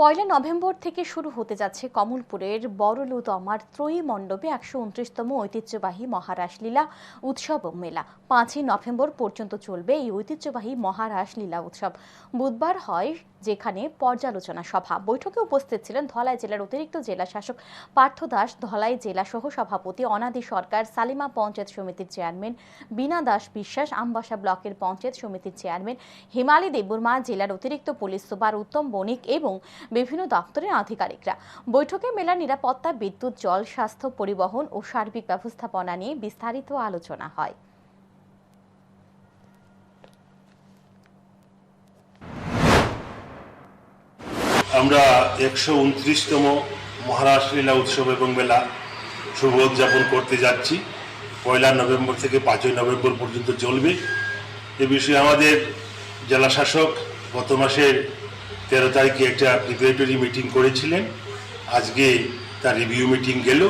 পয়লা November থেকে শুরু হতে যাচ্ছে কমলপুরের বড়লুদমার ত্রয়ী মণ্ডপে একশো উনত্রিশতম ঐতিহ্যবাহী মহারাস লীলা উৎসব মেলা। পাঁচই নভেম্বর পর্যন্ত চলবে এই ঐতিহ্যবাহী মহারাস লীলা উৎসব। বুধবার হয় যেখানে পর্যালোচনা সভা। বৈঠকে উপস্থিত ছিলেন ধলাই জেলার অতিরিক্ত জেলা শাসক পার্থ দাস, ধলাই জেলা সহ সভাপতি অনাদি সরকার, সালিমা পঞ্চায়েত সমিতির চেয়ারম্যান বীণা দাস বিশ্বাস, আমবাসা ব্লকের পঞ্চায়েত সমিতির চেয়ারম্যান হিমালী দেববর্মা, জেলার অতিরিক্ত পুলিশ সুপার উত্তম বণিক এবং বিভিন্ন দপ্তরের আধিকারিকরা। বৈঠকে মেলার নিরাপত্তা, বিদ্যুৎ, জল, স্বাস্থ্য, পরিবহন ও সার্বিক ব্যবস্থাপনা নিয়ে বিস্তারিত আলোচনা হয়। আমরা একশো উনত্রিশতম মহারাষ্ট্র লীলা উৎসব এবং মেলা শুভ উদযাপন করতে যাচ্ছি। পয়লা নভেম্বর থেকে পাঁচই নভেম্বর পর্যন্ত চলবে। এ বিষয়ে আমাদের জেলা শাসক গত মাসের তেরো তারিখে একটা প্রিপারেটরি মিটিং করেছিলেন। আজকে তার রিভিউ মিটিং গেল।